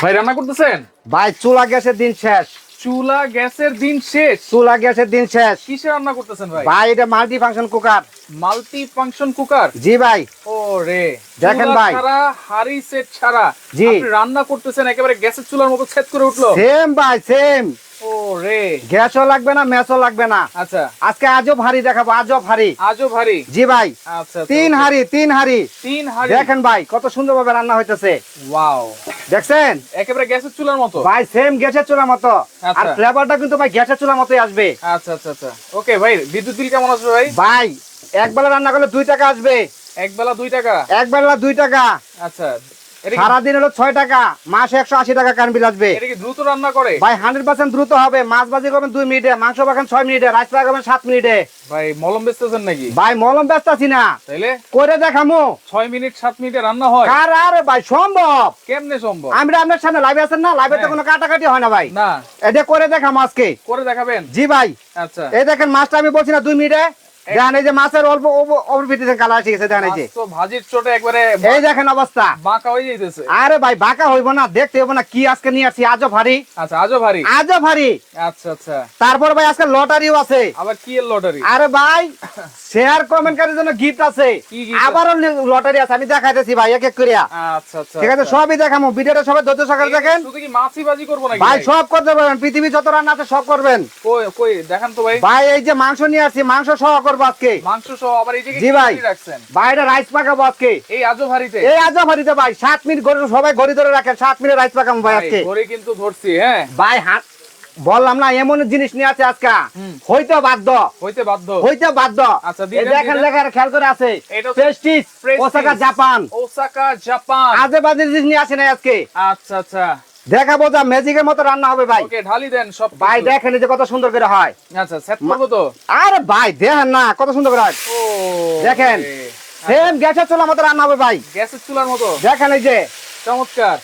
ভাই রান্না করতেছেন? ভাই চুলা গ্যাসের দিন শেষ। চুলা গ্যাসের দিন শেষ? চুলা গ্যাসের দিন শেষ। কিসে রান্না করতেছেন ভাই? ভাই এটা multi function cooker. Multi function cooker? জি ভাই। ও রে। দেখেন ভাই। সারা হাড়ি সেট ছাড়া জি। আপনি রান্না করতেছেন একেবারে গ্যাসের চুলার মতো সেট করে উঠল। সেম ভাই সেম। গ্যাসও লাগবে না ম্যাচও লাগবে না। আচ্ছা। আজকে আজও ভারী দেখাবো আজও ভারী। আজও ভারী? জি ভাই আচ্ছা আচ্ছা, তিন। হাড়ি তিন হাড়ি তিন হাড়ি দেখেন ভাই কত সুন্দর ভাবে রান্না হইতেছে। ওয়াও। দেখছেন? একেবারে গ্যাসের চুলার মতো? ভাই সেম গ্যাসের চুলা মতো। আর আচ্ছা। ফ্লেভারটা কিন্তু ভাই গ্যাসের চুলা মতোই আসবে। আচ্ছা আচ্ছা আচ্ছা। ওকে ভাই বিদ্যুৎ বিল কেমন আসবে ভাই? ভাই এক বেলা রান্না করলে দুই টাকা আসবে। এক বেলা দুই টাকা? এক বেলা দুই টাকা। আচ্ছা সারাদিন হলো ছয় টাকা মাসে একশো আশি টাকা কারেন্ট বিল আসবে। দ্রুত রান্না করে? ভাই হান্ড্রেড পার্সেন্ট দ্রুত হবে মাছ ভাজি করবেন দুই মিনিটে মাংস পাবেন ছয় মিনিটে রাইস পাবেন সাত মিনিটে। ভাই মলম বেচতেছেন নাকি? ভাই মলম ব্যস্ত আছি না। তাইলে? করে দেখামো। ছয় মিনিট সাত মিনিটে রান্না হয়? কার আরে ভাই সম্ভব? কেমনে সম্ভব? আমরা আপনার সামনে লাইভে আছেন না? লাইভে তো হ্যাঁ। কোনো কাটাকাটি হয় না ভাই। না। এটা করে দেখাম আজকে। করে দেখাবেন? জি ভাই। আচ্ছা। এই দেখেন মাছটা আমি বলছি না দুই মিনিটে। দেখেন এই যে মাছের অল্প কালার এসে গেছে দেখেন এই যে। ভাজির চোটে একবারে এই দেখেন অবস্থা। বাঁকা হয়ে যাইতেছে। আরে ভাই বাঁকা হইব না দেখতে হইব না কি আজকে নিয়ে আসছি আজও ভারী আচ্ছা আজও ভারী আজও ভারী আচ্ছা আচ্ছা। তারপর ভাই আজকে লটারিও আছে। আবার কি লটারি? আরে ভাই শেয়ার কমেন্টকারীর জন্য গিফট আছে। আবারও লটারি আছে আমি দেখাইতেছি ভাই এক এক করিয়া। আচ্ছা আচ্ছা ঠিক আছে আচ্ছা। সবই দেখামো ভিডিওটা সবাই ধৈর্য সহকারে দেখেন। শুধু কি মাছই ভাজি করব নাকি ভাই সব করতে পারবেন পৃথিবী যত রান্না আছে সব করবেন। কই কই দেখান তো ভাই। ভাই এই যে মাংস নিয়ে আসছি মাংস সহ করব আজকে মাংস সহ আবার এই জি ভাই। রাখছেন? ভাই রাইস পাকাবো আজকে এই আজও ভারিতে? এই আজও ভারিতে ভাই সাত মিনিট গড়ি সবাই ঘড়ি ধরে রাখেন সাত মিনিট রাইস পাকাবো ভাই আজকে। ঘরে কিন্তু ধরছি হ্যাঁ। ভাই হাত বললাম না এমন জিনিস নিয়ে আছে আজকে। হইতে বাধ্য। হইতে বাধ্য। হইতে বাধ্য। আচ্ছা, দেখেন দিয়ে খেয়াল করে আছে। Prestige Osaka Japan Osaka Japan আজে বাজে জিনিস নিয়ে আসে না আজকে। আচ্ছা আচ্ছা। দেখাবো যা ম্যাজিকের মতো রান্না হবে ভাই। ওকে ঢালি দেন সব ভাই দেখেন যে কত সুন্দর করে হয়। আচ্ছা সেট করব তো? আরে ভাই দেখেন না কত সুন্দর করে হয়। ও দেখেন। সেম গ্যাসের চুলা মতো রান্না হবে ভাই। গ্যাসের চুলার মতো? দেখেন এই যে চমৎকার।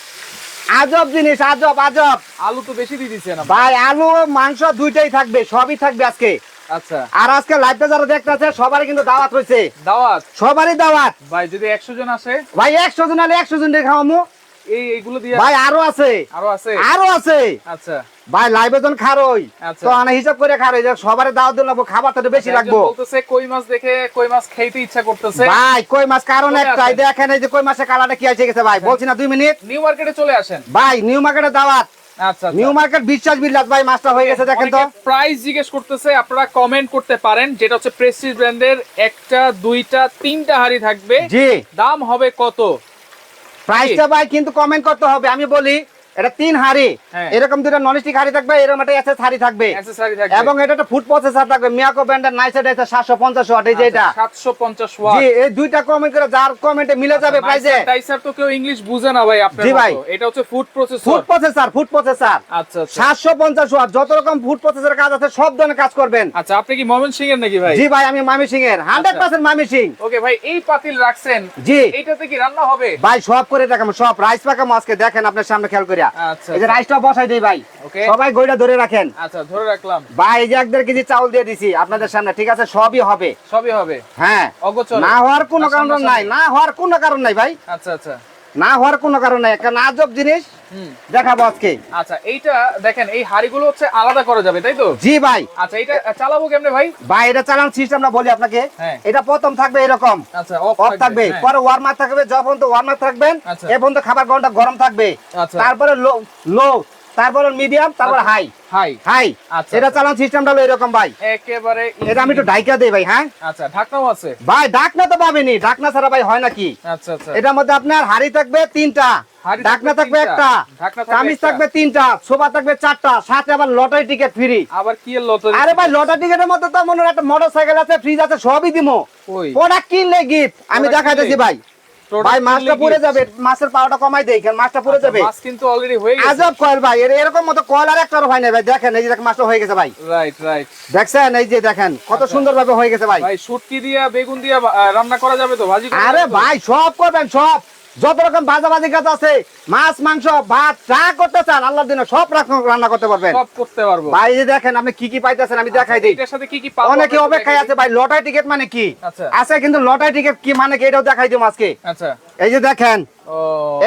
আজব জিনিস আজব আজব। আলু তো বেশি দিয়ে আপনি। ভাই আলু মাংস দুইটাই থাকবে সবই থাকবে আজকে। আচ্ছা। আর আজকে লাইভটা যারা দেখতেছে সবারই কিন্তু দাওয়াত রয়েছে। দাওয়াত? সবারই দাওয়াত। ভাই যদি একশো জন আসে? ভাই একশো জন হলে একশো জন দিয়ে খাওয়ামু। এই এইগুলো দিয়ে ভাই আরও আছে। আরও আছে? আরও আছে। আচ্ছা। ভাই লাইভে যখন খারোই আচ্ছা। তো আনা হিসাব করে খারোই যে দাওয়াত দিলাম খাবার তো বেশি লাগবো বলতেছে কই মাছ দেখে কই মাছ খাইতে ইচ্ছা করতেছে। ভাই কই মাছ কারণ একটাই দেখেন এই যে কই মাছের কালারটা কি আছে গেছে ভাই। বলছি না দুই মিনিট। নিউ মার্কেটে চলে আসেন। ভাই নিউ মার্কেটে দাওয়াত। আচ্ছা নিউ মার্কেট বিশ্বাস বিল্লাস ভাই মাছটা হয়ে গেছে দেখেন তো। প্রাইস জিজ্ঞেস করতেছে আপনারা কমেন্ট করতে পারেন যেটা হচ্ছে প্রেস্টিজ ব্র্যান্ডের একটা দুইটা তিনটা হাড়ি থাকবে। জি। দাম হবে কত? প্রাইসটা ভাই কিন্তু কমেন্ট করতে হবে আমি বলি এটা তিন হাড়ি। হ্যাঁ। এরকম দুটো ননস্টিক হাড়ি থাকবে এরকম একটা এসএস হাড়ি থাকবে। এবং এটা একটা ফুড প্রসেসর থাকবে মিয়াকো ব্র্যান্ডের আছে সাতশো পঞ্চাশ ওয়াট এই যে এটা। সাতশো পঞ্চাশ ওয়াট। জি এই দুইটা কমেন্ট করে যার কমেন্টে মিলে যাবে প্রাইসে টাইসার তো কেউ ইংলিশ বুঝে না ভাই আপনার জি ভাই। এটা হচ্ছে food processor food processor food processor আচ্ছা আচ্ছা। সাতশো পঞ্চাশ ওয়াট যত রকম ফুড প্রসেসর কাজ আছে সব ধরনের কাজ করবেন। আচ্ছা আপনি কি ময়মন সিং এর নাকি ভাই? জি ভাই আমি মামি সিং এর হান্ড্রেড পার্সেন্ট মামি সিং ওকে ভাই এই পাতিল রাখছেন। জি। এইটাতে কি রান্না হবে? ভাই সব করে দেখাবো সব। রাইস পাকাম আজকে দেখেন আপনার সামনে খেয়াল করিয়া আচ্ছা এই যে রাইসটা বসাই দিই ভাই। সবাই গইটা ধরে রাখেন। আচ্ছা ধরে রাখলাম। ভাই এই যে এক দেড় কেজি চাউল দিয়ে দিছি আপনাদের সামনে ঠিক আছে? সবই হবে। সবই হবে। হ্যাঁ। অগোচর। না হওয়ার কোনো কারণ নাই না হওয়ার কোনো কারণ নাই ভাই। আচ্ছা আচ্ছা। না হওয়ার কোনো কারণে নাই একটা নাজব জিনিস দেখাবো আজকে। আচ্ছা এইটা দেখেন এই হাড়িগুলো হচ্ছে আলাদা করা যাবে তাই তো? জি ভাই। আচ্ছা এটা চালাবো কেমনে ভাই? ভাই এটা চালান সিস্টেমটা বলি আপনাকে। হ্যাঁ। এটা প্রথম থাকবে এরকম। আচ্ছা অফ থাকবে হ্যাঁ। পরে ওয়ার্মার থাকবে যখন তো ওয়ার্মার থাকবেন এখন তো খাবার ঘণ্টা গরম থাকবে। আচ্ছা। তারপরে লো লো তারপরে মিডিয়াম তারপরে। হাই হাই হাই আচ্ছা। এটা চালান সিস্টেমটা হলো এরকম ভাই। একেবারে এটা আমি একটু ডাইকা দেই ভাই হ্যাঁ? আচ্ছা ঢাকনাও আছে? ভাই ডাকনা তো পাবেনি ডাকনা ছাড়া ভাই হয় নাকি আচ্ছা আচ্ছা। এটার মধ্যে আপনার হাড়ি থাকবে তিনটা। ডাকনা থাকবে একটা। ঢাকনা থাকবে কামিজ থাকবে তিনটা। সোফা থাকবে চারটা। সাথে আবার লটারি টিকিট ফ্রি আবার কি লটারি আরে ভাই লটারি টিকিটের মধ্যে তো মনে হয় একটা মোটর সাইকেল আছে ফ্রিজ আছে সবই দিমো। ওই। প্রোডাক্ট কিনলে গিফট আমি দেখাইতেছি ভাই। ভাই মাছটা কি? যাবে মাছের পাওয়াটা কমাই দেই কেন মাছটা পুড়ে আচ্ছা, যাবে। মাছ কিন্তু অলরেডি হয়ে গেছে। আজব কয়েল ভাই এর এরকম মতো কল আর একটা হয় না ভাই দেখেন এই যে দেখেন মাছটা হয়ে গেছে ভাই। রাইট রাইট দেখছেন এই যে দেখেন কত আচ্ছা। সুন্দর ভাবে হয়ে গেছে ভাই। ভাই শুটকি দিয়া বেগুন দিয়া রান্না করা যাবে তো ভাজি আরে ভাই সব করবেন সব। যত রকম ভাজি কাজ আছে মাছ মাংস ভাত যা করতে চান আল্লাহর দিনে সব রান্না করতে পারবেন। সব করতে পারব। ভাই এই যে দেখেন আপনি কি কি পাইতেছেন আমি দেখাই দিই। এটার সাথে কি কি পাবো অনেকে অপেক্ষায় আছে ভাই লটারি টিকিট মানে কি? আচ্ছা। আছে কিন্তু লটারি টিকিট কি মানে কি এটাও দেখাই দিই আজকে। আচ্ছা। এই যে দেখেন ও।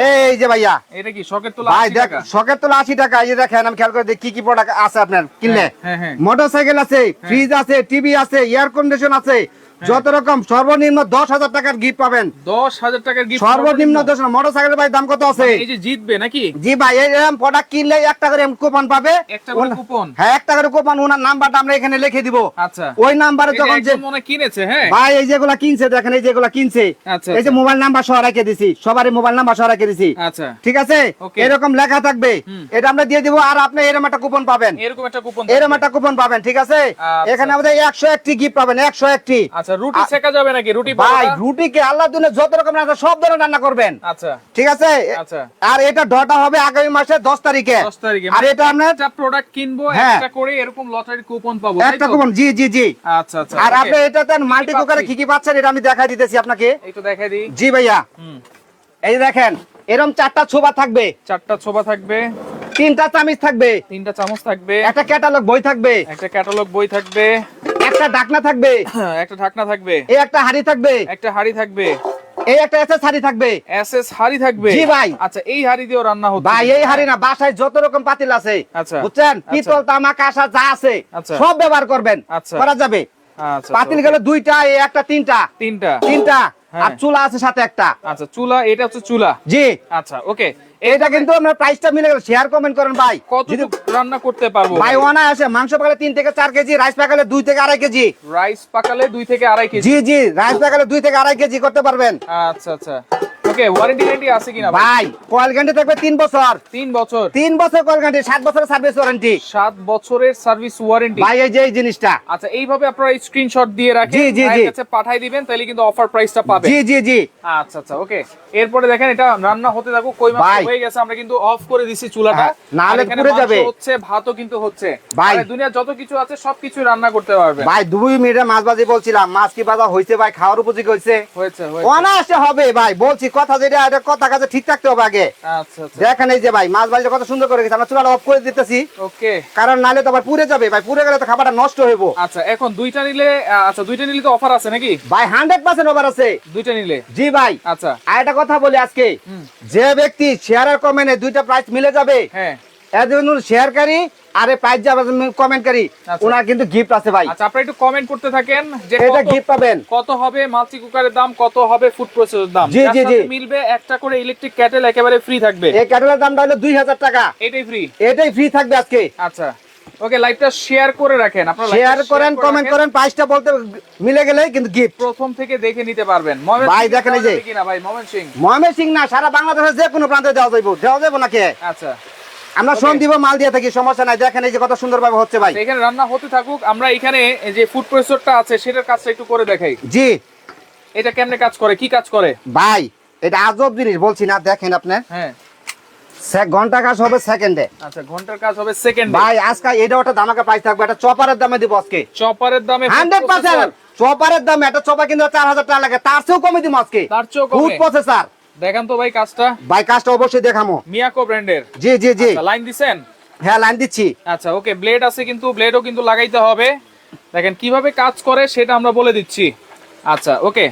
এই যে ভাইয়া। এটা কি শকের তোলা ভাই দেখ? শখের তোলা আশি টাকা এই যে দেখেন আমি খেয়াল করে দেখি কি কি প্রোডাক্ট আছে আপনার কিনলে। হ্যাঁ, হ্যাঁ। মোটর সাইকেল আছে ফ্রিজ আছে টিভি আছে এয়ার কন্ডিশন আছে হ্যাঁ। যত রকম সর্বনিম্ন দশ হাজার টাকার গিফট পাবেন। দশ হাজার টাকার গিফট সর্বনিম্ন দশ মোটর সাইকেলের ভাই দাম কত আছে? এই যে জিতবে নাকি? জি ভাই এরকম প্রোডাক্ট কিনলে একটা করে কুপন পাবে। একটা করে কুপন? হ্যাঁ একটা করে কুপন ওনার নাম্বারটা আমরা এখানে লিখে দিব। আচ্ছা। ওই নাম্বারে যখন যে মনে কিনেছে হ্যাঁ? ভাই এই যেগুলা কিনছে দেখেন এই যেগুলা কিনছে। আচ্ছা, এই যে আচ্ছা। মোবাইল নাম্বার সহ রেখে দিছি। সবারই মোবাইল নাম্বার সহ রেখে দিছি। আচ্ছা। ঠিক আছে? এরকম লেখা থাকবে। এটা আমরা দিয়ে দিব আর আপনি এরকম একটা কুপন পাবেন। এরকম একটা কুপন এরকম একটা কুপন পাবেন ঠিক আছে? আচ্ছা, এখানে আমাদের একশো একটি গিফট পাবেন একশো একটি। আচ্ছা রুটি যাবে নাকি? রুটি ভাই রুটি কে আল্লাহ দিনে যত রকম রান্না সব ধরনের রান্না করবেন। আচ্ছা। ঠিক আছে? আচ্ছা। আর এটা ডটা হবে আগামী মাসের দশ তারিখে। 10 তারিখে। আর এটা আপনার একটা প্রোডাক্ট কিনবো হ্যাঁ। একটা করে এরকম লটারি কুপন পাবো একটা কুপন জি জি জি। আচ্ছা আচ্ছা আর। আপনি এটাতে মাল্টি কুকারে কি কি পাচ্ছেন এটা আমি দেখাই দিতেছি আপনাকে। একটু দেখাই দিই। জি ভাইয়া। হুম। এই যে দেখেন এরকম চারটা ছোবা থাকবে। চারটা ছোবা থাকবে। তিনটা চামিচ থাকবে। তিনটা চামচ থাকবে। একটা ক্যাটালগ বই থাকবে। একটা ক্যাটালগ বই থাকবে। একটা ঢাকনা থাকবে। একটা ঢাকনা থাকবে। এই একটা হাড়ি থাকবে। একটা হাড়ি থাকবে। এই একটা এসএস হাড়ি থাকবে। এসএস হাড়ি থাকবে। জি ভাই। আচ্ছা এই হাড়ি দিয়েও রান্না হচ্ছে। ভাই এই হাড়ি না বাসায় যত রকম পাতিল আছে আচ্ছা। বুঝছেন? পিতল তামা কাঁসা যা আছে আচ্ছা। সব ব্যবহার করবেন। আচ্ছা। করা যাবে। আচ্ছা পাতিল আচ্ছা, গেলে দুইটা এই একটা তিনটা। তিনটা। তিনটা। হ্যাঁ। আর চুলা আছে সাথে একটা। আচ্ছা চুলা এটা হচ্ছে চুলা? জি। আচ্ছা ওকে। এটা কিন্তু আমরা প্রাইসটা মিলে গেল। শেয়ার কমেন্ট করেন ভাই। কত কিছু রান্না করতে পারব ভাই ওনা আছে মাংস পাকালে 3 থেকে 4 কেজি রাইস পাকালে 2 থেকে আড়াই কেজি। রাইস পাকালে 2 থেকে আড়াই কেজি? জি জি রাইস পাকালে 2 থেকে আড়াই কেজি করতে পারবেন। আচ্ছা আচ্ছা। ওকে ওয়ারেন্টি গ্যারান্টি আছে কিনা ভাই? ভাই কয়েল ঘণ্টা থাকবে তিন বছর। তিন বছর। তিন বছর কয়েল ঘণ্টা সাত বছরের সার্ভিস ওয়ারেন্টি সাত বছরের সার্ভিস ওয়ারেন্টি ভাই এই যে এই জিনিসটা। আচ্ছা এইভাবে আপনারা স্ক্রিনশট দিয়ে রাখেন জি, জি, ভাইয়ের কাছে পাঠাই দিবেন তাহলে কিন্তু অফার প্রাইসটা পাবে জি জি জি। আচ্ছা আচ্ছা ওকে এরপরে দেখেন এটা রান্না হতে থাকুক কই মাছ হয়ে গেছে আমরা কিন্তু অফ করে দিছি চুলাটা। হ্যাঁ, পুড়ে যাবে। হচ্ছে ভাতও কিন্তু হচ্ছে। ভাই। ভাই দুনিয়া যত কিছু আছে সবকিছু রান্না করতে পারবেন। ভাই দুই মিনিটে মাছ বাজি বলছিলাম মাছ কি বাজা হয়েছে ভাই খাওয়ার উপযোগী হয়েছে হয়েছে হয়েছে। অনায়াসে হবে ভাই বলছি কথা যেটা এটা কথা কাছে ঠিক থাকতে হবে আগে। আচ্ছা আচ্ছা। দেখেন এই যে ভাই মাছ বাজি কত সুন্দর করে গেছে আমরা চুলাটা অফ করে দিতেছি। ওকে। কারণ নালে তো আবার পুড়ে যাবে ভাই পুড়ে গেলে তো খাবারটা নষ্ট হইব। আচ্ছা এখন দুইটা নিলে আচ্ছা দুইটা নিলে তো অফার আছে নাকি? ভাই হান্ড্রেড পার্সেন্ট অফার আছে। দুইটা নিলে? জি ভাই। আচ্ছা। আর একটা কথা বলি আজকে যে ব্যক্তি শেয়ারের কমেন্টে দুইটা প্রাইস মিলে যাবে হ্যাঁ। এজন শেয়ারকারী আর প্রাইস যাবে কমেন্টকারী আচ্ছা। ওনার কিন্তু গিফট আছে ভাই। আচ্ছা আপনারা একটু কমেন্ট করতে থাকেন যে এটা গিফট পাবেন। কত হবে মাল্টি কুকারের দাম কত হবে ফুড প্রসেসরের দাম? জি, জি, জি। মিলবে একটা করে ইলেকট্রিক ক্যাটেল একেবারে ফ্রি থাকবে। এই ক্যাটেলের দামটা হলো দুই হাজার টাকা। এটাই ফ্রি এটাই ফ্রি থাকবে আজকে। আচ্ছা। ওকে লাইভটা শেয়ার করে রাখেন। আপনারা শেয়ার করেন কমেন্ট করেন প্রাইসটা বলতে মিলে গেলে কিন্তু গিফট প্রথম থেকে দেখে নিতে পারবেন। ভাই, দেখেন এই যে। কিনা ভাই? ময়মনসিং মহামের সিং না সারা বাংলাদেশের যে কোনো প্রান্তে দেওয়া যাইব। দেওয়া যাব নাকি? আচ্ছা। আমরা. সোম দিব মাল দিয়ে থাকি সমস্যা নাই। দেখেন এই যে কত সুন্দর ভাবে হচ্ছে ভাই। এখানে রান্না হতে থাকুক আমরা এখানে এই যে ফুড প্রসেসরটা আছে সেটার কাজটা একটু করে দেখাই। জি। এটা কেমনে কাজ করে কি কাজ করে? ভাই এটা আজব জিনিস বলছি না দেখেন আপনি। হ্যাঁ। সে- ঘণ্টা কাজ হবে সেকেন্ডে আচ্ছা ঘণ্টার কাজ হবে সেকেন্ড ভাই আজকে এটা ওটা দামাকা প্রাইস থাকবে এটা চপারের দামে দিব আজকে। চপারের দামে food হান্ড্রেড পার্সেন্ট processor। চপারের দামে এটা চপা কিন্তু চার হাজার টাকা লাগে তার চেয়েও কমে দিব আজকে। তার চেয়েও কমে? ফুড প্রসেসর দেখান তো ভাই কাজটা। ভাই কাজটা অবশ্যই দেখামো। মিয়াকো ব্র্যান্ডের। জি জি জি। লাইন দিছেন? হ্যাঁ লাইন দিচ্ছি। আচ্ছা ওকে ব্লেড আছে কিন্তু ব্লেডও কিন্তু লাগাইতে হবে। দেখেন কীভাবে কাজ করে সেটা আমরা বলে দিচ্ছি। আচ্ছা ওকে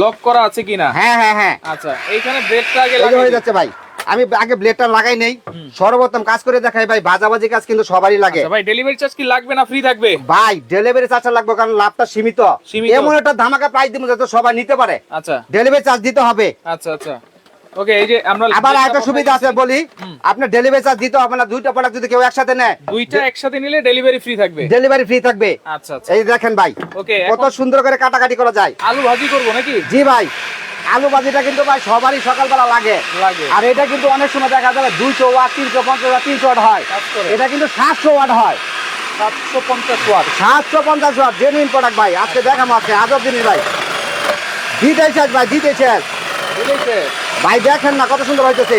লক করা আছে কিনা? হ্যাঁ হ্যাঁ হ্যাঁ। আচ্ছা এইখানে ব্লেডটা আগে হয়ে যাচ্ছে ভাই। আমি আগে ব্লেডটা লাগাই নেই। সর্বপ্রথম কাজ করে দেখাই ভাই বাজাবাজি কাজ কিন্তু সবারই লাগে। আচ্ছা ভাই ডেলিভারি চার্জ কি লাগবে না ফ্রি থাকবে? ভাই ডেলিভারি চার্জ লাগবে কারণ লাভটা সীমিত। সীমিত। এমন একটা ধামাকা প্রাইস দিব যাতে সবাই নিতে পারে। আচ্ছা। ডেলিভারি চার্জ দিতে হবে। আচ্ছা আচ্ছা। ওকে এই যে আমরা আবার একটা সুবিধা আছে বলি। হুম। আপনার ডেলিভারি চার্জ দিতে হবে না দুইটা প্রোডাক্ট যদি কেউ একসাথে নেয় দুইটা একসাথে নিলে ডেলিভারি ফ্রি থাকবে। ডেলিভারি ফ্রি থাকবে। আচ্ছা আচ্ছা। এই দেখেন ভাই ওকে কত সুন্দর করে কাটাকাটি করা যায়। আলু ভাজি করব নাকি? জি ভাই আলু ভাজিটা কিন্তু ভাই সবারই সকালবেলা লাগে। আর এটা কিন্তু অনেক সময় দেখা যাবে দুইশো ওয়াট তিনশো পঞ্চাশ ওয়াট তিনশো ওয়াট হয়। এটা কিন্তু সাতশো ওয়াট হয়। সাতশো পঞ্চাশ ওয়াট। সাতশো পঞ্চাশ ওয়াট জেনুইন প্রোডাক্ট ভাই। আজকে দেখাম আজকে আজব জিনিস ভাই। দিতে শেষ ভাই দিতে শেষ। ভাই দেখেন না কত সুন্দর হইতেছে।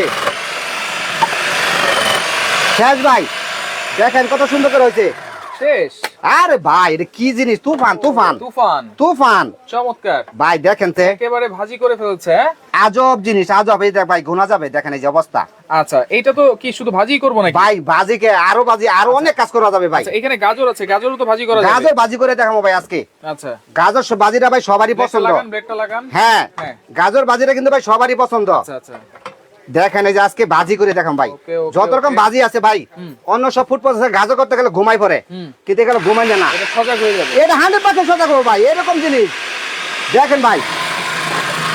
শেষ ভাই দেখেন কত সুন্দর করে হয়েছে শেষ। আরে ভাই এটা কি জিনিস? তুফান তুফান। তুফান। তুফান। চমৎকার। ভাই দেখেন তে একেবারে ভাজি করে ফেলছে? আজব জিনিস আজব। এই দেখ ভাই গোনা যাবে। দেখেন এই যে অবস্থা। আচ্ছা এইটা তো কি শুধু ভাজি করব নাকি? ভাই বাজিকে আরও বাজি আরও অনেক কাজ করা যাবে ভাই। আচ্ছা এখানে গাজর আছে গাজরও তো ভাজি করা যাবে। গাজর বাজি করে দেখাবো ভাই আজকে। আচ্ছা। গাজর ভাই সবারই পছন্দ। লাগান ব্রেকটা লাগান। হ্যাঁ হ্যাঁ। গাজর কিন্তু ভাই সবারই পছন্দ। আচ্ছা আচ্ছা। দেখেন এই যে আজকে বাজি করে দেখাম ভাই। যত রকম বাজি আছে ভাই অন্য সব ফুড প্রসেসর গাজর করতে গেলে ঘুমাই পড়ে। কিন্তু এখানে ঘুমাই না। সজাগ হয়ে যাবে। এটা হান্ড্রেড পার্সেন্ট সজাগ হব ভাই এরকম জিনিস। দেখেন ভাই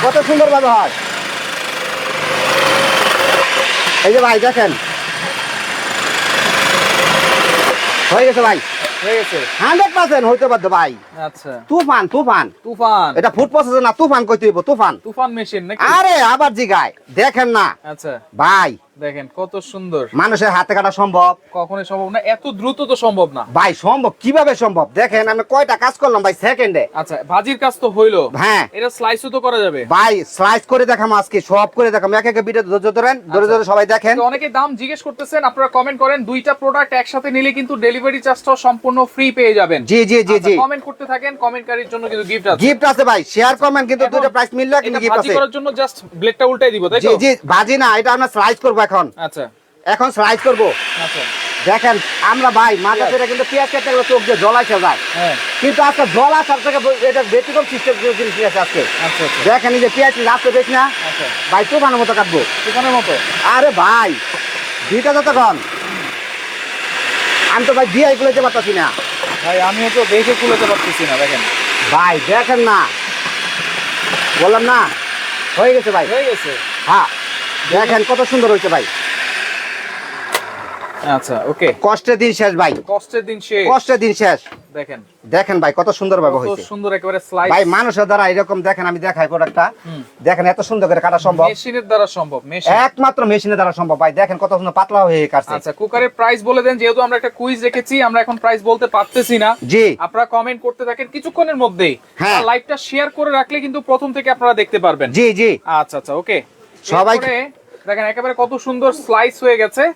কত সুন্দর ভাবে হয়। এই যে ভাই দেখেন। হয়ে গেছে ভাই। হয়ে গেছে হইতে পারতো ভাই। আচ্ছা। তুফান তুফান। তুফান। এটা ফুড প্রসেসর না তুফান কইতে হইব তুফান। তুফান মেশিন নাকি? আরে আবার জিগায়। দেখেন না। আচ্ছা। ভাই দেখেন কত সুন্দর। মানুষের হাতে কাটা সম্ভব। কখনোই সম্ভব না এত দ্রুত তো সম্ভব না। ভাই সম্ভব? কীভাবে সম্ভব? দেখেন আমি কয়টা কাজ করলাম ভাই সেকেন্ডে আচ্ছা ভাজির কাজ তো হইল। হ্যাঁ। এটা স্লাইসও তো করা যাবে। ভাই স্লাইস করে দেখাম আজকে সব করে দেখাম। এক এক ভিডিও ধৈর্য ধরেন ধরে আচ্ছা। ধরে সবাই দেখেন। তো অনেকে দাম জিজ্ঞেস করতেছেন আপনারা কমেন্ট করেন দুইটা প্রোডাক্ট একসাথে নিলে কিন্তু ডেলিভারি চার্জটাও সম্পূর্ণ ফ্রি পেয়ে যাবেন। জি জি জি জি। কমেন্ট করতে থাকেন কমেন্টকারীর জন্য কিন্তু গিফট আছে। গিফট আছে ভাই শেয়ার কমেন্ট কিন্তু দুটো প্রাইস মিললে কিন্তু গিফট আছে। ভাজি করার জন্য জাস্ট ব্লেডটা উল্টাই দিব তাই তো? জি বাজি না এটা আমরা স্লাইস করব এখন। আচ্ছা। এখন স্লাইস করব। আচ্ছা। দেখেন আমরা ভাই মাথা পেঁয়াজ। কিন্তু পেঁয়াজ কেটে গেলে চোখ দিয়ে জল আসে যায়। হ্যাঁ। কিন্তু আজকে জল আসার থেকে এটা ব্যতিক্রম সিস্টেম জিনিস আসে আজকে। আচ্ছা আচ্ছা। দেখেন এই যে পেঁয়াজ রাস্তা দেখি না। আচ্ছা। ভাই তুফানের মতো কাটবো। দোকানের মতো? আরে ভাই দুইটা যতক্ষণ আমি তো ভাই দিয়ে যেতে পারতাছি না। ভাই আমিও তো দেখে কুলাতে পারতেছি না দেখেন। ভাই দেখেন না। বললাম না? হয়ে গেছে ভাই। হয়ে গেছে। হ্যাঁ। দেখেন কত সুন্দর হয়েছে ভাই। আচ্ছা ওকে। কষ্টের দিন শেষ ভাই। কষ্টের দিন শেষ। কষ্টের দিন শেষ। দেখেন। দেখেন ভাই কত সুন্দর ভাবে হয়েছে। সুন্দর একেবারে স্লাইস ভাই মানুষের দ্বারা এরকম দেখেন আমি দেখাই প্রোডাক্টটা। দেখেন এত সুন্দর করে কাটা সম্ভব। মেশিনের দ্বারা সম্ভব মেশিন। একমাত্র মেশিনের দ্বারা সম্ভব ভাই। দেখেন কত সুন্দর পাতলা হয়ে কাটছে। আচ্ছা কুকারের প্রাইস বলে দেন যেহেতু আমরা একটা কুইজ রেখেছি আমরা এখন প্রাইস বলতে পারতেছি না। জি। আপনারা কমেন্ট করতে থাকেন কিছুক্ষণের মধ্যেই। হ্যাঁ। লাইভটা শেয়ার করে রাখলে কিন্তু প্রথম থেকে আপনারা দেখতে পারবেন। জি জি। আচ্ছা আচ্ছা ওকে সবাই- দেখেন একেবারে কত সুন্দর স্লাইস হয়ে গেছে।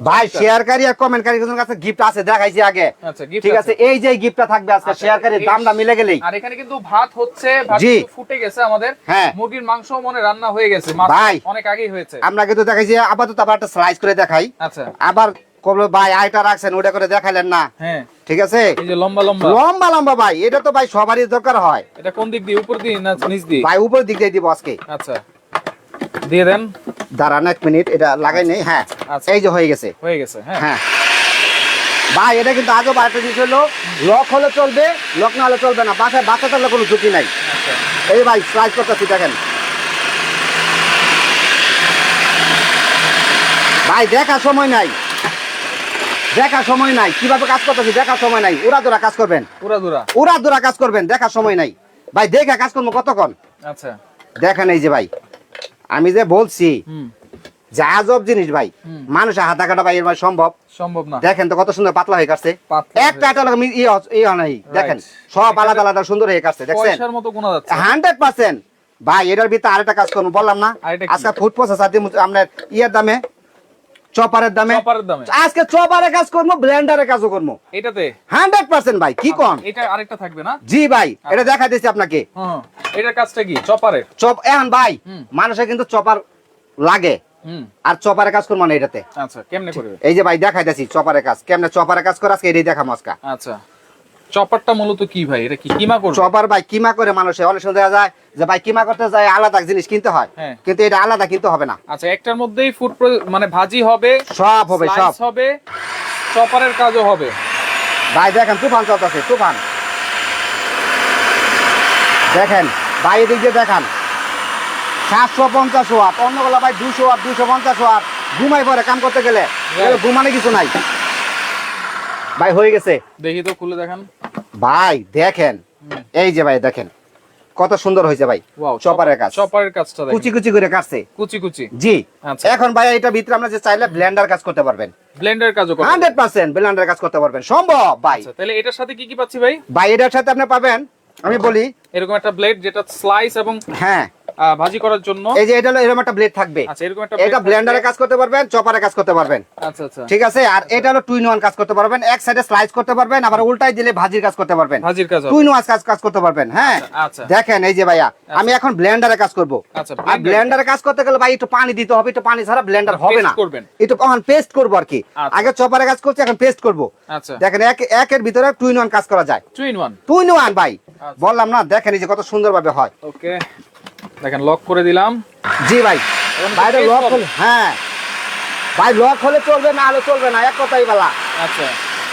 ভাই শেয়ারকারী আর কমেন্টকারী কাছে গিফট আছে দেখাইছি আগে। আচ্ছা ঠিক আছে এই যে গিফটটা থাকবে আজকে আচ্ছা, শেয়ারকারীর দামটা মিলে গেলেই। আর এখানে কিন্তু ভাত হচ্ছে ভাত ফুটে গেছে আমাদের। হ্যাঁ। মুরগির মাংস মনে রান্না হয়ে গেছে ভাই। অনেক আগেই হয়েছে। আমরা কিন্তু দেখাইছি আপাতত আবার একটা স্লাইস করে দেখাই। আচ্ছা। আবার কবল ভাই আইটা রাখছেন ওটা করে দেখাইলেন না। হ্যাঁ। ঠিক আছে? এই যে লম্বা লম্বা। লম্বা লম্বা ভাই এটা তো ভাই সবারই দরকার হয়। এটা কোন দিক দিয়ে উপর দিয়ে না নিচ দিয়ে ভাই উপর দিক দিয়ে দিব আজকে। আচ্ছা। দিয়ে দেন। দাঁড়ান এক মিনিট এটা লাগাই নেই হ্যাঁ। আচ্ছা। এই যে হয়ে গেছে। হয়ে গেছে হ্যাঁ। হ্যাঁ। ভাই এটা কিন্তু আজও বাড়িতে জিনিস হলো লক হলে চলবে লক না হলে চলবে না। বাসায় বাচ্চা থাকলে কোনো ঝুঁকি নাই। আচ্ছা। এই ভাই স্লাইস করতেছি দেখেন। ভাই দেখা সময় নাই। দেখা সময় নাই। কীভাবে কাজ করতেছি দেখা সময় নাই। উড়া দুরা কাজ করবেন। পুরা দুরা উড়া দুরা কাজ করবেন দেখা সময় নাই। ভাই দেখা কাজ করব কতক্ষণ? আচ্ছা। দেখেন এই যে ভাই। আমি যে বলছি আমরা যে জিনিস ভাই। হুম। হাতা কাটা ভাই এর সম্ভব। সম্ভব না। দেখেন তো কত সুন্দর পাতলা হয়ে কাটছে। একটা ই ই নাই দেখেন সব আলাদা আলাদা সুন্দর হয়ে কাটছে দেখছেন? Hundred percent. ভাই এটার ভিতরে আরেকটা কাজ করব বললাম না? আজকে ফুড আপনার ইয়ের দামে চপারের দামে? আজকে চপারে কাজ করব ব্লেন্ডারে কাজও করব। এটাতে? হান্ড্রেড পার্সেন্ট ভাই কি কোন? এটা আরেকটা থাকবে না? জি ভাই এটা দেখা দিচ্ছি আপনাকে। এটার কাজটা কি? চপারের? চপ এখন ভাই মানুষের কিন্তু চপার লাগে। আর চপারে কাজ করব না এটাতে। আচ্ছা কেমনে করবে? এই যে ভাই দেখাইতেছি চপারে কাজ। কেমনে চপারে কাজ করে আজকে এটাই দেখা মস্কা আচ্ছা। চপারটা মূলত কি ভাই? এটা কি কিমা করবে? চপার ভাই কিমা করে মানুষে? অনেক সময় দেখা যায় যে ভাই কিমা করতে যায় আলাদা জিনিস কিনতে হয়। হ্যাঁ। কিন্তু এটা আলাদা কিনতে হবে না। আচ্ছা একটার মধ্যেই ফুড মানে ভাজি হবে সব হবে সব। হবে চপারের কাজও হবে। ভাই দেখেন তুফান চলতেছে তুফান। দেখেন ভাই এদিক দিয়ে দেখান। সাতশো পঞ্চাশ ওয়াট অন্যগুলো ভাই দুশো ওয়াট দুশো পঞ্চাশ ওয়াট। ঘুমাই পরে কাম করতে গেলে. ঘুমানে কিছু নাই। ভাই হয়ে গেছে। দেখি তো খুলে দেখান। ভাই দেখেন। এই যে ভাই দেখেন। কত সুন্দর হয়েছে ভাই। চপারের কাজ। চপারের কাজটা দেখেন। কুচি কুচি করে কাটছে। কুচি কুচি। জি। আচ্ছা। এখন ভাই এটা ভিতরে আমরা যে চাইলে ব্লেন্ডার কাজ করতে পারবেন। ব্লেন্ডার কাজও হান্ড্রেড পার্সেন্ট ব্লেন্ডার কাজ করতে পারবেন। সম্ভব ভাই। আচ্ছা তাহলে এটার সাথে কি কি পাচ্ছি ভাই? ভাই এটার সাথে আপনি পাবেন আমি বলি এরকম একটা ব্লেড যেটা স্লাইস এবং হ্যাঁ। ভাজি করার জন্য। এই যে এটা হলো এরকম একটা ব্লেড থাকবে। আচ্ছা এরকম একটা এটা ব্লেন্ডারে কাজ করতে পারবেন চপারে কাজ করতে পারবেন। আচ্ছা আচ্ছা। ঠিক আছে? আর এটা হলো টুইন ওয়ান কাজ করতে পারবেন। এক সাইডে স্লাইস করতে পারবেন আবার উল্টাই দিলে ভাজির কাজ করতে পারবেন। ভাজির কাজ হবে। টুইন ওয়ান কাজ কাজ করতে পারবেন হ্যাঁ? আচ্ছা দেখেন এই যে ভাইয়া আমি এখন ব্লেন্ডারে কাজ করব। আচ্ছা, আর ব্লেন্ডারে কাজ করতে গেলে ভাই একটু পানি দিতে হবে একটু পানি ছাড়া ব্লেন্ডার হবে না। একটু এখন পেস্ট করব আর কি। আচ্ছা। আগে চপারে কাজ করছি এখন পেস্ট করব। আচ্ছা। দেখেন এক একের ভিতরে টুইন ওয়ান কাজ করা যায়। Two in one two in one ভাই। আচ্ছা। বললাম না দেখেন এই যে কত সুন্দর ভাবে হয়। ওকে দেখেন লক করে দিলাম। জি ভাই। বাইরে লক। হলে হ্যাঁ। ভাই লক হলে চলবে না হলে চলবে না এক কথাই বলা। আচ্ছা।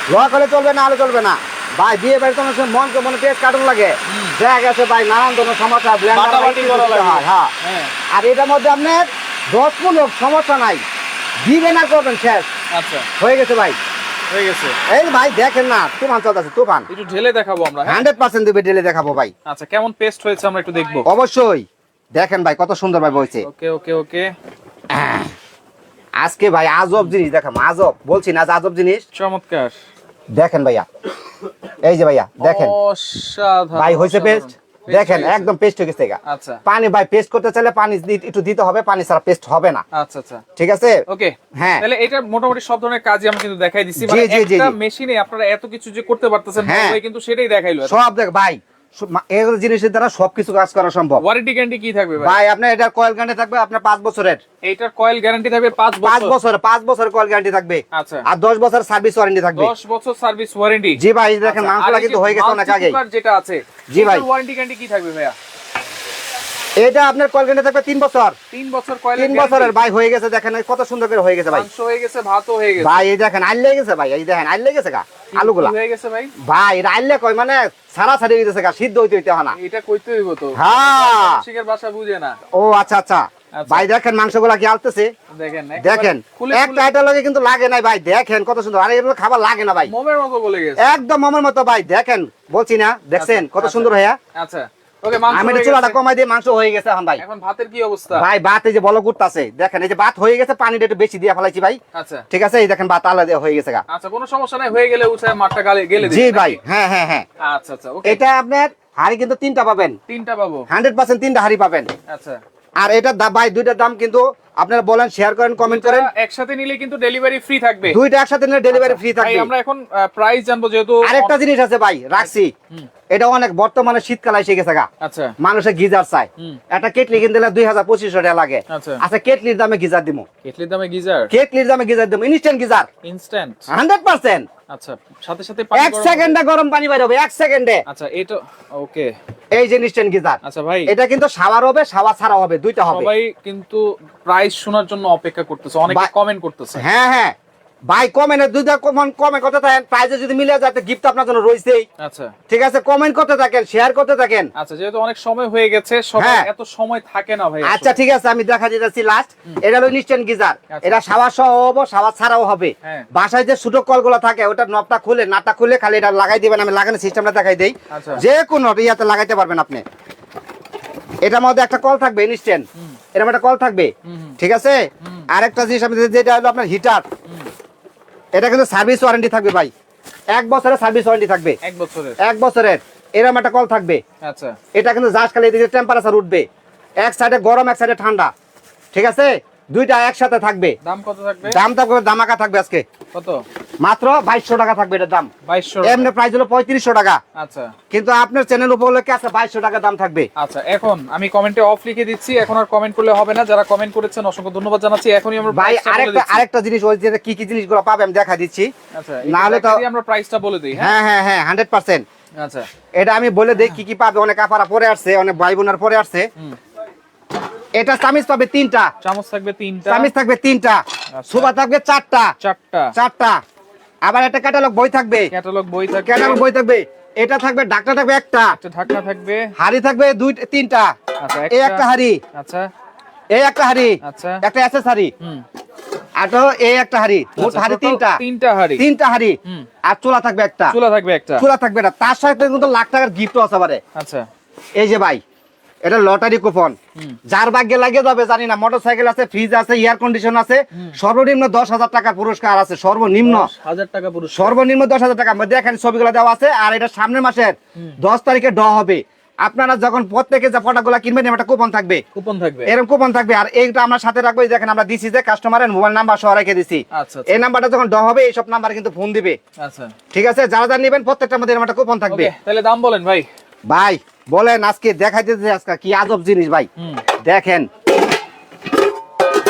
লক হলে চলবে না হলে চলবে না। ভাই বিয়ে বাড়িতে সময় মনকে মনে পেট কাটন লাগে। দেখা গেছে ভাই নানান ধরনের সমস্যা হ্যাঁ। হ্যাঁ। আর এটার মধ্যে আপনার দশ পনেরো সমস্যা নাই। দিবে না করবেন শেষ। আচ্ছা। হয়ে গেছে ভাই। হয়ে গেছে। এই ভাই দেখেন না তুফান চলতেছে তুফান। একটু ঢেলে দেখাবো আমরা হ্যাঁ? হান্ড্রেড পার্সেন্ট দিবে ডেলে দেখাবো ভাই। আচ্ছা কেমন পেস্ট হয়েছে আমরা একটু দেখব। অবশ্যই। দেখেন ভাই কত সুন্দর ভাই বলছে ওকে ওকে ওকে। আজকে ভাই আজব জিনিস দেখাম আজব। বলছি না আজ আজব জিনিস। চমৎকার। দেখেন ভাইয়া। এই যে ভাইয়া দেখেন। ভাই হয়েছে। পেস্ট দেখেন একদম পেস্ট হয়ে গেছে। আচ্ছা। পানি ভাই পেস্ট করতে চাইলে পানি একটু দিতে হবে পানি ছাড়া পেস্ট হবে না। আচ্ছা আচ্ছা। ঠিক আছে? ওকে হ্যাঁ। তাহলে এটা মোটামুটি সব ধরনের কাজই আমি কিন্তু দেখাই দিছি মানে একটা মেশিনে আপনারা এত কিছু যে করতে পারতেছেন হ্যাঁ। ভাই কিন্তু সেটাই দেখাইলো। সব দেখ ভাই জিনিসের দ্বারা সবকিছু কাজ করা সম্ভব। ওয়ারেন্টি গ্যারান্টি কি থাকবে ভাই? আপনার এটার কয়েল গ্যারান্টি থাকবে আপনার পাঁচ বছরের। এইটার কয়েল গ্যারান্টি থাকবে পাঁচ পাঁচ বছর। বছর পাঁচ বছর কয়েল গ্যারান্টি থাকবে। আচ্ছা। আর দশ বছর সার্ভিস ওয়ারেন্টি থাকবে। দশ বছর সার্ভিস ওয়ারেন্টি জি ভাই দেখেন মাংসটা কিন্তু হয়ে গেছে অনেক আগে যেটা আছে জি ভাই। ওয়ারেন্টি গ্যারান্টি কি থাকবে ভাইয়া? এটা আপনার কয়েল গ্যারান্টি থাকবে তিন বছর। তিন বছর কয়েল তিন বছরের ভাই হয়ে গেছে দেখেন কত সুন্দর করে হয়ে গেছে ভাই। মাংস হয়ে গেছে ভাতও হয়ে গেছে। ভাই এই দেখেন আইলে গেছে ভাই এই দেখেন আইলে গেছে গা আলুগুলা। হয়ে গেছে ভাই? ভাই এটা আইলে কয় মানে সারা সারি হইতেছে গা সিদ্ধ হইতে হইতে হয় না। এটা কইতে হইব তো। হ্যাঁ। শিখের ভাষা বুঝে না। ও আচ্ছা আচ্ছা। আচ্ছা। ভাই দেখেন মাংসগুলা কি আলতেছে? দেখেন দেখেন একটা এটা লগে কিন্তু লাগে নাই ভাই দেখেন কত সুন্দর। আরে এগুলো খাবার লাগে না ভাই। মোমের মতো বলে গেছে। একদম মামার মতো ভাই দেখেন বলছি না দেখছেন আচ্ছা, কত আচ্ছা। সুন্দর ভাইয়া। আচ্ছা। মাংস আমি চুলাটা কমাই দিয়ে মাংস হয়ে গেছে এখন ভাই। এখন ভাতের কি অবস্থা? ভাই ভাত এই যে বল করতেছে দেখেন এই যে ভাত হয়ে গেছে পানিটা একটু বেশি দিয়ে ফেলাইছি ভাই। আচ্ছা। ঠিক আছে এই দেখেন ভাত আলাদা হয়ে গেছে আচ্ছা কোনো সমস্যা নাই হয়ে গেলে উঠে মাঠটা গালে গেলে জি ভাই হ্যাঁ হ্যাঁ হ্যাঁ। আচ্ছা আচ্ছা এটা আপনার হাড়ি কিন্তু তিনটা পাবেন। তিনটা পাবো? হান্ড্রেড পার্সেন্ট তিনটা হাড়ি পাবেন। আচ্ছা। আর এটা ভাই দুইটার দাম কিন্তু আপনারা বলেন শেয়ার করেন কমেন্ট করেন। একসাথে নিলে কিন্তু ডেলিভারি ফ্রি থাকবে। দুইটা একসাথে নিলে ডেলিভারি ফ্রি আচ্ছা, ভাই, থাকবে। আমরা এখন প্রাইস জানব যেহেতু আরেকটা জিনিস আছে ভাই রাখছি। এটা অনেক বর্তমানে শীতকাল এসে গেছে গা। আচ্ছা। মানুষের গিজার হুম। একটা কেটলি কিনতে দুই হাজার পঁচিশশো টাকা লাগে। আচ্ছা। আচ্ছা কেটলির দামে গিজার দিব কেটলির দামে গিজার? কেটলির দামে গিজার দিব instant geyser. Instant hundred percent. আচ্ছা সাথে সাথে এক গরম সেকেন্ডে গরম পানি বাইর হবে এক সেকেন্ডে। আচ্ছা এটা ওকে এই যে ইনস্ট্যান্ট গিজার। আচ্ছা ভাই। এটা কিন্তু সাওয়ার হবে সাওয়ার ছাড়া হবে দুইটা হবে। সবাই কিন্তু প্রাইস শোনার জন্য অপেক্ষা করতেছে অনেকে কমেন্ট করতেছে। হ্যাঁ হ্যাঁ। ভাই কমেন্ট দুইটা কমেন্ট কমে করতে থাকেন। প্রাইজে যদি মিলে যায় গিফট আপনার জন্য রয়েছেই। আচ্ছা। ঠিক আছে কমেন্ট করতে থাকেন শেয়ার করতে থাকেন। আচ্ছা যেহেতু অনেক সময় হয়ে গেছে সবাই হ্যাঁ। এত সময় থাকে না ভাই আচ্ছা ঠিক আছে আমি দেখা দিতেছি লাস্ট এটা হলো ইনস্ট্যান্ট গিজার আচ্ছা। এটা সাওয়ার সহ হব সাওয়ার ছাড়াও হবে। হ্যাঁ। বাসায় যে ছোট কলগুলো থাকে ওটা নবটা খুলে নাটটা খুলে খালি এটা লাগাই দিবেন আমি লাগানোর সিস্টেমটা দেখাই দেই। আচ্ছা। যে কোনো ইয়াতে লাগাইতে পারবেন আপনি। এটার মধ্যে একটা কল থাকবে ইনস্ট্যান্ট এরকম একটা কল থাকবে। ঠিক আছে? আরেকটা জিনিস আমি যেটা হলো আপনার হিটার এটা কিন্তু সার্ভিস ওয়ারেন্টি থাকবে ভাই। এক বছরের সার্ভিস ওয়ারেন্টি থাকবে। এক বছরের। এক বছরের। এরকম একটা কল থাকবে। আচ্ছা। এটা কিন্তু জাস্ট খালি এদিকে টেম্পারেচার উঠবে। এক সাইডে গরম এক সাইডে ঠান্ডা। ঠিক আছে? দুইটা একসাথে থাকবে। দাম কত থাকবে? দাম থাকবে দামাকা থাকবে আজকে। কত? মাত্র বাইশশো টাকা থাকবে এটার দাম। বাইশশো এমনি প্রাইস হলো পঁয়ত্রিশশো টাকা। আচ্ছা। কিন্তু আপনার চ্যানেল উপলক্ষে আছে বাইশশো টাকা দাম থাকবে। আচ্ছা এখন আমি কমেন্টে অফ লিখে দিচ্ছি এখন আর কমেন্ট করলে হবে না। যারা কমেন্ট করেছেন অসংখ্য ধন্যবাদ জানাচ্ছি। এখনই আমরা ভাই বলে আরেকটা আরেকটা জিনিস ওই যে কি কি জিনিসগুলো পাবে আমি দেখা দিচ্ছি। আচ্ছা না হলে তো- আমরা প্রাইসটা বলে দিই হ্যাঁ? হ্যাঁ হ্যাঁ হ্যাঁ হান্ড্রেড পার্সেন্ট আচ্ছা। এটা আমি বলে দেই কি কি পাবে অনেক আপারা পরে আসছে অনেক ভাই বোনার পরে আসছে। এটা চামিচ পাবে তিনটা। চামচ থাকবে তিনটা। চামিচ থাকবে তিনটা। আচ্ছা। সুবা থাকবে চারটা। চারটা। চারটা। আবার একটা ক্যাটালগ বই থাকবে। ক্যাটালগ বই থাকবে। ক্যাটালগ বই থাকবে। এটা থাকবে ডাকটা থাকবে একটা। একটা ঢাকনা থাকবে। হাড়ি থাকবে দুই তিনটা। আচ্ছা এই একটা। হাড়ি। আচ্ছা। এই একটা হাড়ি। আচ্ছা। একটা অ্যাসেসরি হুম। আর তো এই একটা হাড়ি। মোট আচ্ছা, হাড়ি তিনটা। তিনটা হাড়ি। তিনটা হাড়ি। আর চুলা থাকবে একটা। চুলা থাকবে একটা। চুলা থাকবে না তার সাথে কিন্তু লাখ টাকার গিফটও আছে আচ্ছা। এই যে ভাই এটা লটারি কুপন। যার ভাগ্যে লাগিয়ে যাবে জানি না মোটরসাইকেল আছে ফ্রিজ আছে এয়ার কন্ডিশন আছে সর্বনিম্ন দশ হাজার টাকার পুরস্কার আছে সর্বনিম্ন। হাজার টাকা পুরস্কার। সর্বনিম্ন দশ হাজার টাকা। দেখেন ছবিগুলো দেওয়া আছে আর এটা সামনের মাসের দশ তারিখে ড হবে। আপনারা যখন প্রত্যেকে যে প্রোডাক্টগুলো কিনবেন একটা কুপন থাকবে। কুপন থাকবে। এরকম কুপন থাকবে। আর এইটা আমরা সাথে রাখব এই দেখেন আমরা দিছি যে কাস্টমারের মোবাইল নাম্বার সহ রেখে দিছি। আচ্ছা এই নাম্বারটা যখন ড হবে এইসব নাম্বার কিন্তু ফোন দিবে। আচ্ছা। ঠিক আছে? যারা যারা নেবেন প্রত্যেকটার মধ্যে একটা কুপন থাকবে। তাহলে দাম বলেন ভাই। ভাই বলেন আজকে দেখাইতেছে আজকে কি আজব জিনিস ভাই। দেখেন।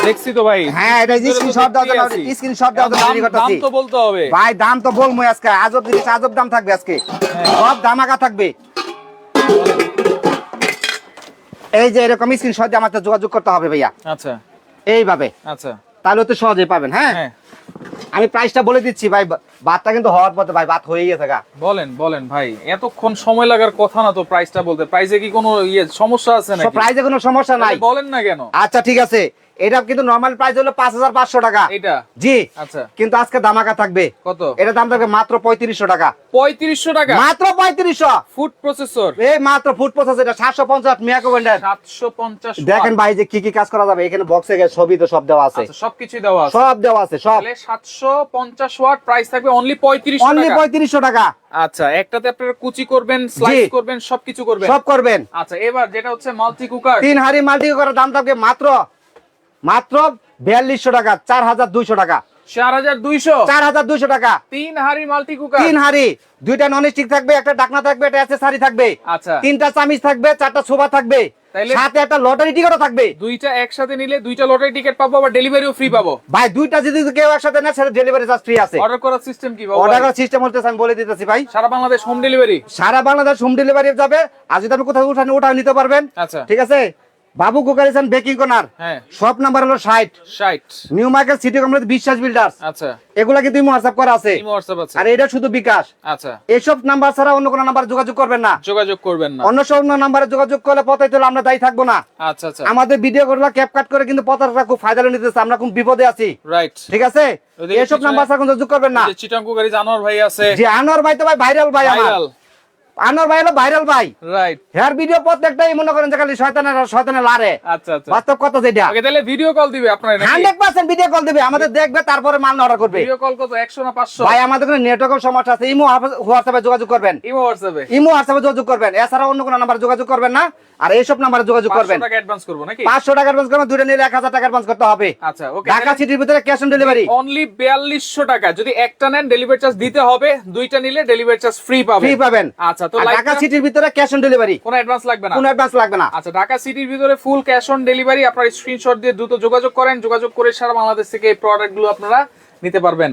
দেখছি তো ভাই। হ্যাঁ এটা স্ক্রিনশট দাও দেখতেই আছি। স্ক্রিনশট দাও দাম- দাম তো বলতে হবে। ভাই দাম তো আজকে। আজব জিনিস আজব দাম থাকবে আজকে। হ্যাঁ। সব দামাকা থাকবে। এই যে এরকম স্ক্রিনশট দিয়ে আমার যোগাযোগ করতে হবে ভাইয়া। আচ্ছা। এইভাবে। আচ্ছা। তাহলে তো পাবেন হ্যাঁ? হ্যাঁ। আমি প্রাইসটা বলে দিচ্ছি ভাই বা- ভাতটা কিন্তু হওয়ার পথে ভাই ভাত হয়ে গেছে গা। বলেন বলেন ভাই এতক্ষণ সময় লাগার কথা না তো প্রাইসটা বলতে। প্রাইসে কি কোনো ইয়ে সমস্যা আছে নাকি? প্রাইসে কোনো সমস্যা নাই। বলেন না কেন? আচ্ছা ঠিক আছে। এটা কিন্তু নর্মাল প্রাইস হলো পাঁচ হাজার পাঁচশো টাকা। এটা জি। আচ্ছা। কিন্তু আজকে দামাকা থাকবে। কত? এটা দাম থাকবে মাত্র পঁয়ত্রিশশো টাকা। পঁয়ত্রিশশো টাকা? মাত্র পঁয়ত্রিশশো। ফুড প্রসেসর এই মাত্র ফুড প্রসেস এটা সাতশো পঞ্চাশ মিয়াকো ব্যান্ডের সাতশো পঞ্চাশ দেখেন ভাই যে কি কি কাজ করা যাবে এখানে বক্সে ছবি তো সব দেওয়া আছে। আচ্ছা সবকিছুই দেওয়া আছে। সব দেওয়া আছে সব। তাহলে সাতশো পঞ্চাশ ওয়াট প্রাইস থাকবে অনলি পঁয়ত্রিশ অনলি পঁয়ত্রিশশো টাকা। আচ্ছা একটাতে আপনারা কুচি করবেন স্লাইস করবেন সবকিছু করবেন? সব করবেন। আচ্ছা এবার যেটা হচ্ছে মাল্টি কুকার তিন হাড়ি মাল্টি কুকার দাম থাকবে মাত্র মাত্র বিয়াল্লিশশো টাকা চার হাজার দুইশো টাকা। চার হাজার দুইশো। চার হাজার দুইশো টাকা। তিন হাড়ি মাল্টি কুকার। তিন হাড়ি। দুইটা নন স্টিক থাকবে একটা ডাকনা থাকবে একটা অ্যাসেসরি থাকবে। আচ্ছা। তিনটা চামিচ থাকবে চারটা ছোবা থাকবে। সাথে একটা লটারি টিকিটও থাকবে। দুইটা একসাথে নিলে দুইটা লটারি টিকিট পাবো আবার ডেলিভারিও ফ্রি পাবো। ভাই দুইটা যদি কেউ একসাথে সেটা ডেলিভারি চার্জ ফ্রি আছে। অর্ডার করার সিস্টেম কি বাবু অর্ডার করার সিস্টেম হচ্ছে আমি বলে দিতেছি ভাই। সারা বাংলাদেশ হোম ডেলিভারি সারা বাংলাদেশ হোম ডেলিভারি যাবে আর যদি আপনি কোথাও উঠানে উঠাও নিতে পারবেন। আচ্ছা। ঠিক আছে? বাবু কুকারিসান বেকিং কর্নার। হ্যাঁ। সব নাম্বার হলো ষাট। ষাট। New market city complex Biswas builders. আচ্ছা। এগুলা কিন্তু হোয়াটসঅ্যাপ করা আছে। ইমো হোয়াটসঅ্যাপ আছে। আর এটা শুধু বিকাশ। আচ্ছা। এসব নাম্বার ছাড়া অন্য কোনো নাম্বার যোগাযোগ করবেন না। যোগাযোগ করবেন না। অন্য সব নাম্বারে যোগাযোগ করলে পথাই তোলে আমরা দায়ী থাকব না। আচ্ছা আচ্ছা। আমাদের ভিডিও গুলো ক্যাপ কাট করে কিন্তু পথাটা খুব ফায়দা নিতেছে আমরা খুব বিপদে আছি। রাইট ঠিক আছে? ওদিকে এসব নাম্বার ছাড়া কোনো যোগাযোগ করবেন না। চিটাঙ্কু গাড়ি জানোয়ার ভাই আছে। যে আনোয়ার ভাই তো ভাই ভাইরাল ভাই আমার। ভাইরাল। আনোয়ার ভাই হলো ভাইরাল ভাই। রাইট হেয়ার ভিডিও প্রত্যেকটাই মনে করেন যে খালি শয়তানের শয়তানের লারে। আচ্ছা আচ্ছা। বাস্তব কথা যেটা। ওকে তাহলে ভিডিও কল দিবে আপনারা 100% ভিডিও কল দিবে। আমাদের দেখবে তারপরে মাল অর্ডার করবে। ভিডিও কল কত? একশো না পাঁচশো? ভাই আমাদের কোনো নেটওয়ার্কের সমস্যা আছে। ইমো হোয়াটসঅ্যাপে যোগাযোগ করবেন। ইমো হোয়াটসঅ্যাপে? ইমো হোয়াটসঅ্যাপে যোগাযোগ করবেন। এছাড়া অন্য কোনো নাম্বার যোগাযোগ করবেন না। আর এইসব নাম্বারে যোগাযোগ করবেন। টাকা অ্যাডভান্স করব নাকি? পাঁচশো টাকা অ্যাডভান্স করবেন দুটো নিলে এক হাজার টাকা অ্যাডভান্স করতে হবে। আচ্ছা ওকে ঢাকা সিটির ভিতরে ক্যাশ অন ডেলিভারি অনলি বিয়াল্লিশশো টাকা। যদি একটা নেন ডেলিভারি চার্জ দিতে হবে দুইটা নিলে ডেলিভারি চার্জ ফ্রি পাবে ফ্রি পাবেন। আচ্ছা তো ঢাকা সিটির ভিতরে ক্যাশ অন ডেলিভারি কোনো অ্যাডভান্স লাগবে না? কোনো অ্যাডভান্স লাগবে না। আচ্ছা ঢাকা সিটির ভিতরে ফুল ক্যাশ অন ডেলিভারি আপনার স্ক্রিনশট দিয়ে দ্রুত যোগাযোগ করেন। যোগাযোগ করে সারা বাংলাদেশ থেকে এই প্রোডাক্টগুলো আপনারা নিতে পারবেন।